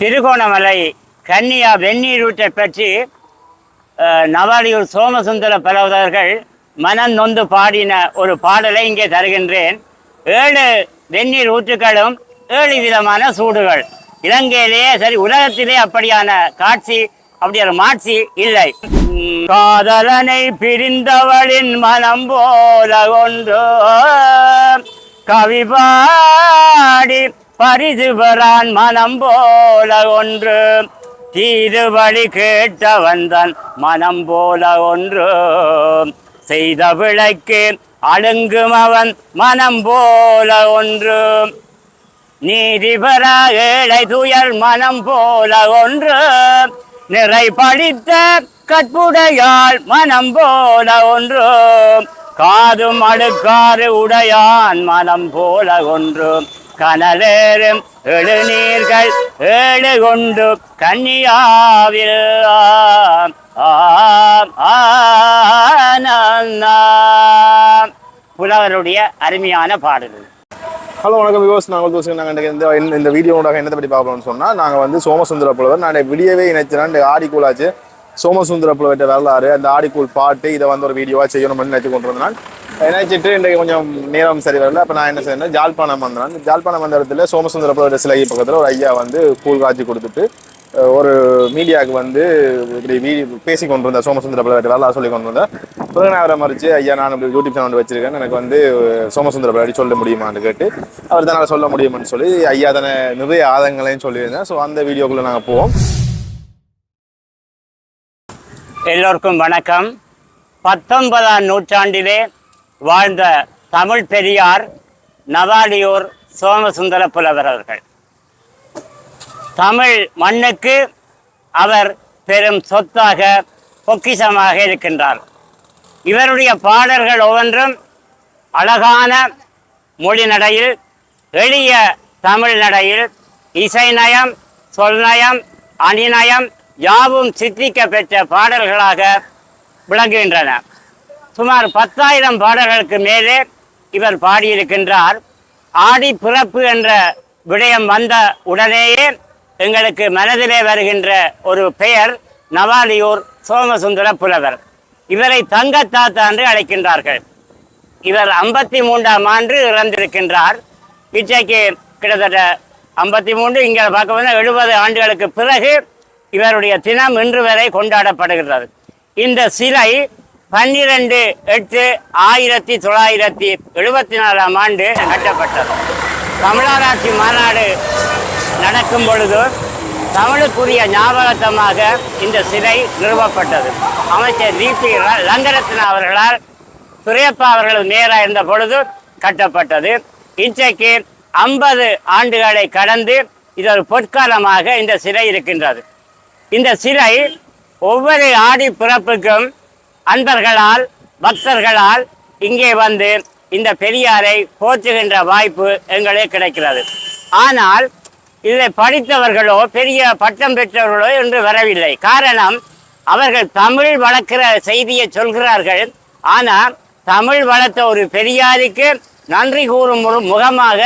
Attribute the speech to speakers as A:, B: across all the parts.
A: திருகோணமலை கன்னியா வெந்நீரூற்றை பற்றி நவாடியூர் நவாலியூர் சோமசுந்தர பலவதர்கள் மனம் நொந்து பாடின ஒரு பாடலை இங்கே தருகின்றேன். ஏழு வெந்நீர் ஊற்றுகளும் ஏழு விதமான சூடுகள். இலங்கையிலேயே சரி உலகத்திலே அப்படியான காட்சி அப்படியான மாட்சி இல்லை. காதலனை பிரிந்தவளின் மனம் போல ஒன்று. கவி பாடி பெறான் மனம் போல ஒன்று. தீதுபடி கேட்டவன் தன் மனம் போல ஒன்று. செய்த விளைக்கு அழுங்கும் அவன் மனம் போல ஒன்று. நீதி பெற ஏழை துயர் மனம் போல ஒன்று. நிறை படித்த கற்புடையாள் மனம் போல ஒன்று. காதும் அடுக்காறு உடையான் மனம் போல ஒன்று. கனலேறும் எழுநீர்கள் ஏழு கொண்டு கன்னியாவில் புலவருடைய அருமையான பாடல்கள்.
B: ஹலோ வணக்கம் விவோஸ் நாங்கள் தோசை நாங்கள் இந்த இந்த- இந்த வீடியோட என்னத்தை பற்றி பார்க்கணும்னு சொன்னால் நாங்கள் வந்து சோமசுந்தர புலவர். நான் விடியவே நினைச்சேன் ஆடி கூழாச்சு சோமசுந்தர புலவர்கிட்ட வரலாறு அந்த ஆடிக்கூழ் பாட்டு இதை வந்து ஒரு வீடியோவாக செய்யணும்னு நினைச்சு கொண்டு வந்தேன் நினைச்சிட்டு இன்றைக்கு கொஞ்சம் நேரம் சரி வரல அப்போ நான் என்ன செய்யணும் ஜாழ்ப்பாணம் வந்தேன் ஜாழ்ப்பாணம் வந்த இடத்துல சோமசுந்தர புலவர் சிலை பக்கத்தில் ஒரு ஐயா வந்து கூழ் காய்ச்சி கொடுத்துட்டு ஒரு மீடியாவுக்கு வந்து இப்படி வீ பேசி கொண்டு இருந்தேன் சோமசுந்தர புலவர்கிட்ட வரலாறு சொல்லி கொண்டு வந்தேன் பிறகு நான் அவரை மறிச்சு ஐயா நான் இப்படி யூடியூப் சேனல் வச்சிருக்கேன். எனக்கு வந்து சோமசுந்தர புலவரி சொல்ல முடியுமான்னு கேட்டு அவர் தானே சொல்ல முடியுமான்னு சொல்லி ஐயா தானே நிறைய ஆதங்களையும் சொல்லியிருந்தேன் ஸோ அந்த வீடியோக்குள்ளே நாங்கள் போவோம்.
A: எல்லோருக்கும் வணக்கம். பத்தொன்பதாம் நூற்றாண்டிலே வாழ்ந்த தமிழ் பெரியார் நவாலியூர் சோமசுந்தர புலவர் அவர்கள். தமிழ் மண்ணுக்கு அவர் பெரும் சொத்தாக பொக்கிஷமாக இருக்கின்றார். இவருடைய பாடல்கள் ஒவ்வொன்றும் அழகான மொழி நடையில் எளிய தமிழ் நடையில் இசைநயம் சொல்நயம் அணிநயம் யாவும் சித்திக்க பெற்ற பாடல்களாக விளங்குகின்றன. சுமார் பத்தாயிரம் பாடல்களுக்கு மேலே இவர் பாடியிருக்கின்றார். ஆடி பிறப்பு என்ற விடயம் வந்த உடனேயே எங்களுக்கு மனதிலே வருகின்ற ஒரு பெயர் நவாலியூர் சோமசுந்தர புலவர். இவரை தங்க தாத்தா என்று அழைக்கின்றார்கள். இவர் ஐம்பத்தி மூன்றாம் ஆண்டு இறந்திருக்கின்றார். இச்சைக்கு கிட்டத்தட்ட ஐம்பத்தி மூன்று இங்கே பார்க்க போனால் எழுபது ஆண்டுகளுக்கு பிறகு இவருடைய தினம் இன்று வரை கொண்டாடப்படுகிறது. இந்த சிலை பன்னிரண்டு எட்டு ஆயிரத்தி தொள்ளாயிரத்தி எழுபத்தி நாலாம் ஆண்டு கட்டப்பட்டது. தமிழராட்சி மாநாடு நடக்கும் பொழுது தமிழுக்குரிய ஞாபகத்தமாக இந்த சிலை நிறுவப்பட்டது. அமைச்சர் டிபி லங்கரத்ன அவர்களால் துரையப்பா அவர்கள் நேராக இருந்த பொழுது கட்டப்பட்டது. இன்றைக்கு ஐம்பது ஆண்டுகளை கடந்து இது ஒரு பொற்காலமாக இந்த சிலை இருக்கின்றது. இந்த சிலை ஒவ்வொரு ஆடி பிறப்புக்கும் அன்பர்களால் பக்தர்களால் இங்கே வந்து இந்த பெரியாரை போற்றுகின்ற வாய்ப்பு எங்களுக்கு கிடைக்கிறது. ஆனால் இதை படித்தவர்களோ பெரிய பட்டம் பெற்றவர்களோ என்று வரவில்லை. காரணம் அவர்கள் தமிழ் வளர்க்கிற செய்தியை சொல்கிறார்கள். ஆனால் தமிழ் வளர்த்த ஒரு பெரியாருக்கு நன்றி கூறும் ஒரு முகமாக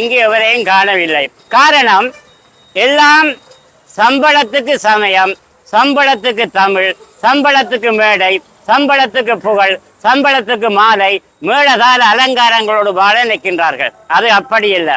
A: இங்கே எவரையும் காணவில்லை. காரணம் எல்லாம் சம்பளத்துக்கு சமயம் சம்பளத்துக்கு தமிழ் சம்பளத்துக்கு மேடை சம்பளத்துக்கு புகழ் சம்பளத்துக்கு மாலை மேளதார அலங்காரங்களோடு வாழ நிற்கின்றார்கள். அது அப்படி இல்லை.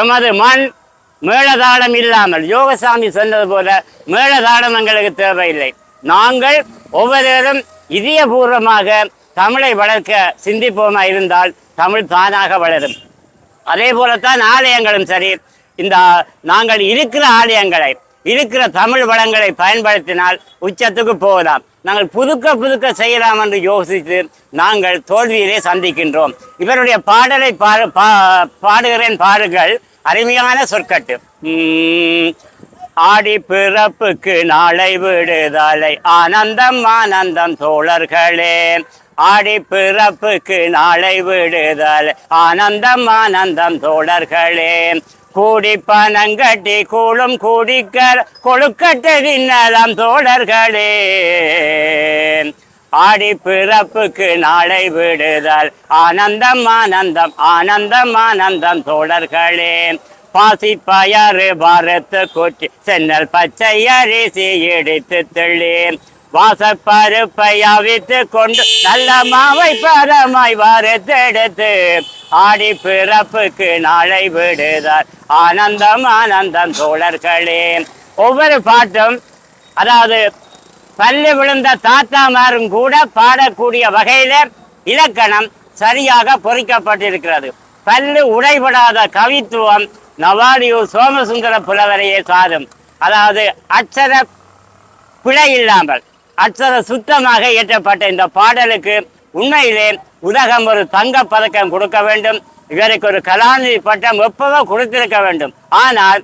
A: எமது மண் மேளதாளம் இல்லாமல் யோகசாமி சொன்னது போல மேளதாளம் எங்களுக்கு தேவையில்லை. நாங்கள் ஒவ்வொருவரும் இதயபூர்வமாக தமிழை வளர்க்க சிந்திப்போமா இருந்தால் தமிழ் தானாக வளரும். அதே போலத்தான் ஆலயங்களும் சரி இந்த நாங்கள் இருக்கிற ஆலயங்களை இருக்கிற தமிழ் வளங்களை பயன்படுத்தினால் உச்சத்துக்கு போகலாம். நாங்கள் புதுக்க புதுக்க செய்யலாம் என்று யோசித்து நாங்கள் தோல்வியிலே சந்திக்கின்றோம். இவருடைய பாடலை பாடு பா பாடுகிறேன் பாடுகள் அருமையான சொற்கட்டு. உம், ஆடி பிறப்புக்கு நாளை விடுதலை. ஆனந்தம் ஆனந்தம் தோழர்களே. ஆடி பிறப்புக்கு நாளை விடுதலை. ஆனந்தம் ஆனந்தம் தோழர்களே. கூடி பனங்கட்டி கூழும் கூடிக்கர் கொழுக்கட்டதின்னலாம் தோழர்களே. ஆடி பிறப்புக்கு நாளை விடுதல். ஆனந்தம் ஆனந்தம் ஆனந்தம் ஆனந்தம் தோழர்களே. பாசி பயறு வாரத்து கொட்டி சென்னல் பச்சை அரிசி எடுத்து தள்ளி. வாசப்பருப்பை அவித்து கொண்டு நல்ல மாவை பரமாய் வறுத்தெடுத்து ஆடி பிறப்புக்கு நாளை விடுதார். ஆனந்தம் ஆனந்தம் தோழர்களே. ஒவ்வொரு பாட்டும் அதாவது பல்லு விழுந்த தாத்தாமாரும் கூட பாடக்கூடிய வகையில இலக்கணம் சரியாக பொறிக்கப்பட்டிருக்கிறது. பல்லு உடைபடாத கவித்துவம் நவாலியூர் சோமசுந்தர புலவரையே சாரும். அதாவது அச்சர பிழை இல்லாமல். அச்சர சுத்தமாக இயற்றப்பட்ட இந்த பாடலுக்கு உண்மையிலே உலகம் ஒரு தங்க பதக்கம் கொடுக்க வேண்டும். இவருக்கு ஒரு கலாநிதி பட்டம் எப்பவோ கொடுத்திருக்க வேண்டும். ஆனால்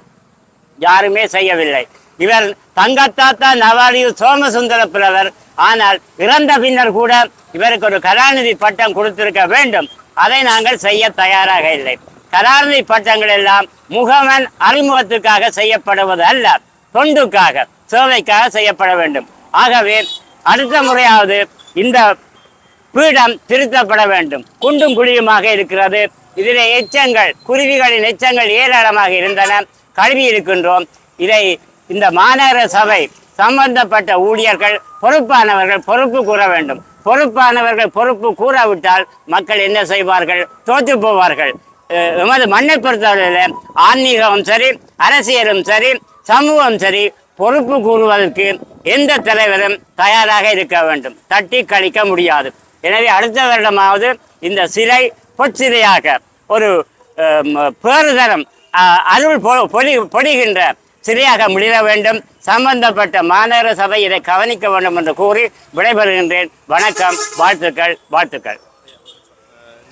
A: யாருமே செய்யவில்லை. இவர் தங்கத்தாத்தா நவாலியூர் சோமசுந்தர புலவர் ஆனால் இறந்த பின்னர் கூட இவருக்கு ஒரு கலாநிதி பட்டம் கொடுத்திருக்க வேண்டும். அதை நாங்கள் செய்ய தயாராக இல்லை. கலாநிதி பட்டங்கள் எல்லாம் முகமன் அறிமுகத்துக்காக செய்யப்படுவது அல்ல தொண்டுக்காக சேவைக்காக செய்யப்பட வேண்டும். ஆகவே அடுத்த முறையாவது இந்த பீடம் திருத்தப்பட வேண்டும். குண்டும் குழியுமாக இருக்கிறது. இதில் எச்சங்கள் குருவிகளின் எச்சங்கள் ஏராளமாக இருந்தன. கழுவி இருக்கின்றோம். இதை இந்த மாநகர சபை சம்பந்தப்பட்ட ஊழியர்கள் பொறுப்பானவர்கள் பொறுப்பு கூற வேண்டும். பொறுப்பானவர்கள் பொறுப்பு கூறாவிட்டால் மக்கள் என்ன செய்வார்கள்? தோற்று போவார்கள். எமது மண்ணை பொறுத்தவரையில் ஆன்மீகமும் சரி அரசியலும் சரி சமூகம் சரி பொறுப்பு கூறுவதற்கு எந்த தலைவரும் தயாராக இருக்க வேண்டும். தட்டி கழிக்க முடியாது. எனவே அடுத்த வருடமாவது இந்த சிலை பொற்சிலையாக ஒரு அஹ், ம- பேறுதரம் அஹ், அருள் பொ- பொலி பொழிகின்ற சிலையாக முடிய வேண்டும். சம்பந்தப்பட்ட மாநகர சபை இதை கவனிக்க வேண்டும் என்று கூறி விடைபெறுகின்றேன். வணக்கம் வாழ்த்துக்கள் வாழ்த்துக்கள்.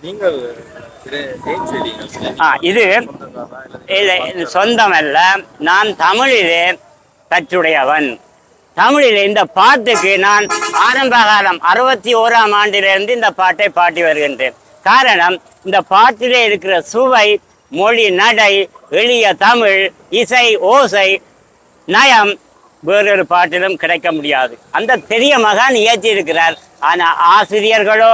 B: நீங்கள்?
A: ஆ இது இது சொந்தமல்ல. நான் தமிழிலே பற்றுடையவன் தமிழில் இந்த பாட்டுக்கு நான் ஆரம்ப காலம் அறுபத்தி ஓராம் ஆண்டிலிருந்து இந்த பாட்டை பாட்டி வருகின்றேன். காரணம் இந்த பாட்டிலே இருக்கிற சுவை மொழி நடை எளிய தமிழ் இசை ஓசை நயம் வேறொரு பாட்டிலும் கிடைக்க முடியாது. அந்த பெரிய மகான் இயற்றியிருக்கிறார். ஆனால் ஆசிரியர்களோ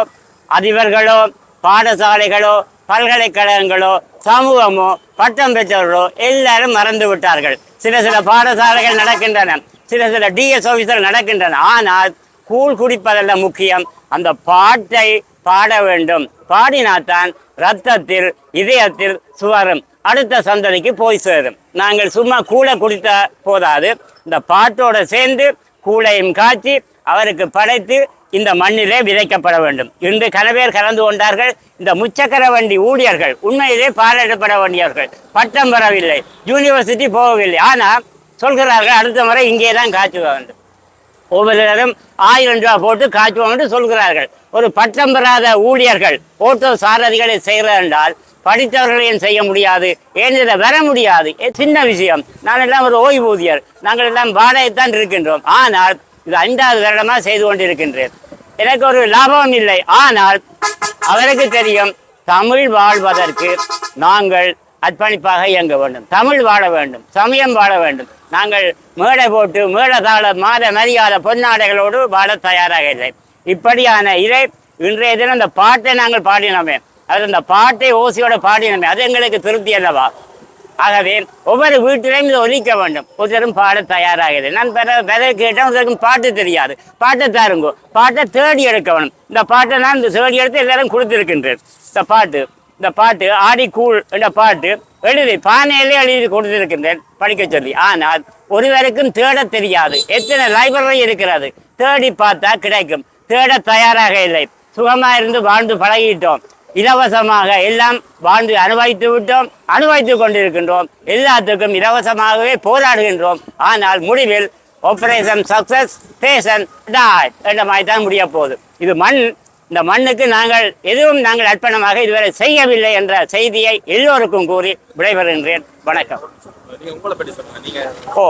A: அதிபர்களோ பாடசாலைகளோ பல்கலைக்கழகங்களோ சமூகமோ பட்டம் பெற்றவர்களோ எல்லாரும் மறந்து விட்டார்கள். சில சில பாடசாலைகள் நடக்கின்றன. சில சில டிஎஸ் ஆஃபீஸர் நடக்கின்றன. ஆனால் கூழ் குடிப்பதல்ல முக்கியம். அந்த பாட்டை பாட வேண்டும். பாடினாத்தான் ரத்தத்தில் இதயத்தில் சுவரும். அடுத்த சந்ததிக்கு போய் சேரும். நாங்கள் சும்மா கூழை குடித்த போதாது. இந்த பாட்டோட சேர்ந்து கூழையும் காய்ச்சி அவருக்கு படைத்து இந்த மண்ணிலே விதைக்கப்பட வேண்டும். இன்று கன கலந்து கொண்டார்கள். இந்த முச்சக்கர வண்டி ஊழியர்கள் உண்மையிலே பாராட்டப்பட வேண்டியவர்கள். பட்டம் பெறவில்லை யூனிவர்சிட்டி போகவில்லை. ஆனால் சொல்கிறார்கள் அடுத்த முறை இங்கே தான் காய்ச்ச வேண்டும். ஒவ்வொருவரும் ஆயிரம் ரூபாய் போட்டு காய்ச்சுவோம் என்று சொல்கிறார்கள். ஒரு பட்டம் பெறாத ஊழியர்கள் ஓட்டோ சாரதிகளை செய்கிறது என்றால் படித்தவர்களையும் செய்ய முடியாது ஏன் இதில் வர முடியாது. ஏ, சின்ன விஷயம். நான் எல்லாம் ஒரு ஓய்வூதியர். நாங்கள் எல்லாம் வாடகைத்தான் இருக்கின்றோம். ஆனால் இது ஐந்தாவது வருடமாக செய்து கொண்டிருக்கின்றேன். எனக்கு ஒரு லாபம் இல்லை. ஆனால் அவருக்கு தெரியும் தமிழ் வாழ்வதற்கு நாங்கள் அர்ப்பணிப்பாக இயங்க வேண்டும். தமிழ் வாழ வேண்டும். சமயம் வாழ வேண்டும். நாங்கள் மேடை போட்டு மேடதாள மாத மரியாதை பொன்னாடைகளோடு வாழ தயாராக இல்லை. இப்படியான இதை இன்றைய தினம் இந்த பாட்டை நாங்கள் பாடினோமே. அது அந்த பாட்டை ஓசியோட பாடினோமே. அது எங்களுக்கு திருப்தி அல்லவா? ஆகவே ஒவ்வொரு வீட்டிலையும் இதை ஒழிக்க வேண்டும். ஒருத்தரும் பாட தயாராகிறது. நான் பிற பிறகு கேட்டேன் ஒருத்தருக்கும் பாட்டு தெரியாது. பாட்டை தாருங்கோ. பாட்டை தேடி எடுக்க வேணும். இந்த பாட்டை நான் இந்த தேடி எடுத்து எல்லாரும் கொடுத்துருக்கின்றேன். இந்த பாட்டு இந்த பாட்டு ஆடி கூழ் என்ற பாட்டு எழுதி பானையிலே எழுதி கொடுத்திருக்கின்றேன் படிக்க சொல்லி. ஆனால் ஒருவருக்கும் தேட தெரியாது. எத்தனை லைப்ரரி இருக்கிறது? தேடி பார்த்தா கிடைக்கும். தேட தயாராக இல்லை. சுகமாக இருந்து வாழ்ந்து பழகிட்டோம். இலவசமாக எல்லாம் வாழ்ந்து அனுபவித்து விட்டோம் அனுபவித்து கொண்டிருக்கின்றோம். எல்லாத்துக்கும் இலவசமாகவே போராடுகின்றோம். ஆனால் முடிவில் ஆபரேஷன் சக்சஸ் பேஷன் டாய் என்ற மாதிரி தான் முடிய போகுது. இது மண் இந்த மண்ணுக்கு நாங்கள் எதுவும் நாங்கள் அர்ப்பணமாக இதுவரை செய்யவில்லை என்ற செய்தியை எல்லோருக்கும் கூறி விடைபெறுகின்றேன். வணக்கம். ஓ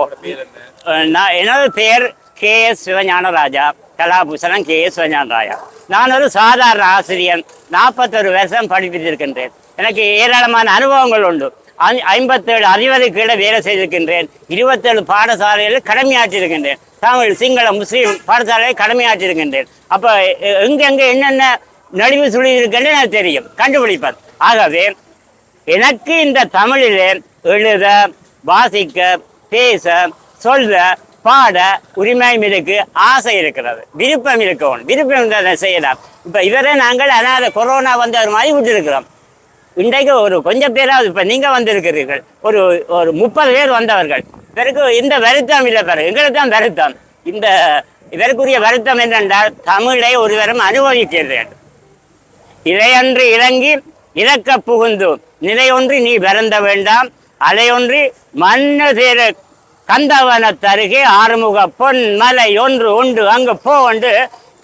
A: நான் எனது பெயர் K S Sivagnanaraja. Kalabhushanam K S Raya நான் ஒரு சாதாரண ஆசிரியர் நாற்பத்தொரு வருஷம் படிப்பித்திருக்கின்றேன் எனக்கு ஏராளமான அனுபவங்கள் உண்டு. ஐ- ஐம்பத்தேழு அறிவரை கீழே வேலை செய்திருக்கின்றேன். இருபத்தேழு பாடசாலைகளில் கடமையாற்றிருக்கின்றேன். தமிழ் சிங்கள முஸ்லீம் பாடசாலையை கடமையாற்றிருக்கின்றேன். அப்போ எங்கெங்கே என்னென்ன நடிவு சுழி இருக்குன்னு எனக்கு தெரியும். கண்டுபிடிப்பது. ஆகவே எனக்கு இந்த தமிழில் எழுத வாசிக்க பேச சொல்ல பாட உரிமையும் இருக்கு ஆசை இருக்கிறது. விருப்பம் இருக்கணும் விருப்பம் இருந்தால் செய்யலாம். இப்போ இவரே நாங்கள் அனாத கொரோனா வந்தவர் மாதிரி விட்டுருக்கிறோம். இன்றைக்கு ஒரு கொஞ்சம் பேராவது இப்போ நீங்கள் வந்திருக்கிறீர்கள். ஒரு ஒரு முப்பது பேர் வந்தவர்கள். இவருக்கு இந்த வருத்தம் இல்லை பிறகு எங்களுக்கு தான் வருத்தம். இந்த இதற்குரிய வருத்தம் என்னென்றால் தமிழை ஒருவரும் அனுபவிக்கிறேன் வேண்டும். இறங்கி இறக்க புகுந்து நிலையொன்றி நீ பிறந்த வேண்டாம். அலையொன்று மண்ணு தேர கந்தவனத்தருகே ஆறுமுக பொன் மலை ஒன்று உண்டு. அங்கே போண்டு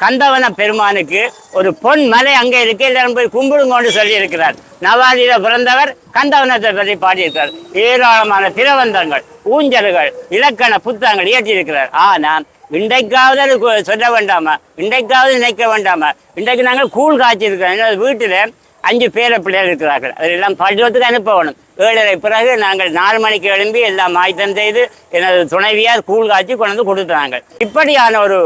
A: கந்தவன பெருமானுக்கு ஒரு பொன் மலை அங்கே இருக்கு. எல்லாரும் போய் கும்பிடுங்கன்னு சொல்லியிருக்கிறார். இருக்கிறார் பிறந்தவர் கந்தவனத்தை பற்றி பாடியிருக்கிறார். ஏராளமான திரவந்தங்கள் ஊஞ்சல்கள் இலக்கண புத்தகங்கள் இயற்றியிருக்கிறார். ஆனால் இன்றைக்காவது சொல்ல வேண்டாமா? இன்றைக்காவது நினைக்க வேண்டாமா? இன்றைக்கு நாங்கள் கூழ் காய்ச்சிருக்கிறோம். வீட்டில் அஞ்சு பேர பிள்ளைகள் இருக்கிறார்கள். அதெல்லாம் பள்ளிக்கூடத்துக்கு அனுப்ப வேணும் ஏழரை பிறகு நாங்கள் நாலு மணிக்கு எழும்பி எல்லாம் ஆயத்தம் செய்து எனது துணைவியார் கூழ் காய்ச்சி கொண்டு வந்து கொடுத்தாங்க. இப்படியான ஒரு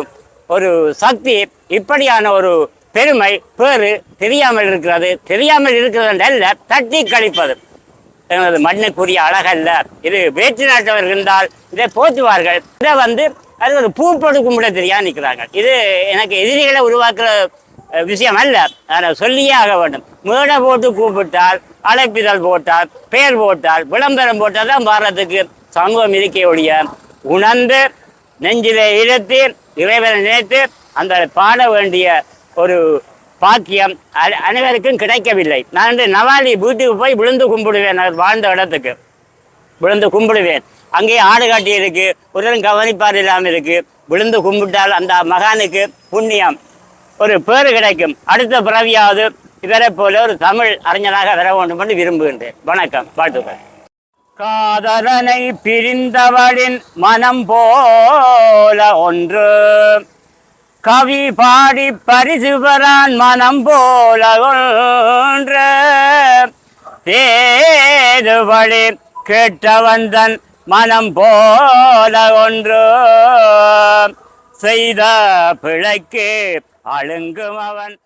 A: ஒரு சக்தி இப்படியான ஒரு பெருமை பேரு தெரியாமல் இருக்கிறது. தெரியாமல் இருக்கிறது அல்ல தட்டி கழிப்பது. எனது மண்ணுக்குரிய அழகல்ல. இது வேற்று நாட்டவர் இருந்தால் இதை போற்றுவார்கள். இதை வந்து அது ஒரு பூ போட்டு கும்பிட தெரியா நிற்கிறாங்க. இது எனக்கு எதிரிகளை உருவாக்குற விஷயம் அல்ல. அதை சொல்லியே ஆக வேண்டும். மேடை போட்டு கூப்பிட்டால் அழைப்பிதழ் போட்டால் பெயர் போட்டால் விளம்பரம் போட்டால் தான் பாரதத்துக்கு சமூகம் இருக்கையுடைய உணர்ந்து நெஞ்சிலே இழுத்து இறைவனை நினைத்து அந்த பாட வேண்டிய ஒரு பாக்கியம் அனைவருக்கும் கிடைக்கவில்லை. நான் நவாலி வீட்டுக்கு போய் விழுந்து கும்பிடுவேன் அவர் வாழ்ந்த இடத்துக்கு. விழுந்து கும்பிடுவேன். அங்கேயே ஆடு காட்டி இருக்கு ஒருவரும் கவனிப்பார் இல்லாமல் இருக்கு. விழுந்து கும்பிட்டால் அந்த மகானுக்கு புண்ணியம். ஒரு பேறு கிடைக்கும். அடுத்த பிறவியாவது இவரை போல ஒரு தமிழ் அறிஞராக வர வேண்டும் என்று விரும்புகின்றேன். வணக்கம் வாழ்த்துக்கள். காதலனை பிரிந்தவளின் மனம் போல ஒன்று. கவி பாடி பரிசு பெறான் மனம் போல ஒன்று. தேதுவழி கேட்டவந்தன் மனம் போல ஒன்று. செய்த பிழைக்கு அழுங்கும் அவன்.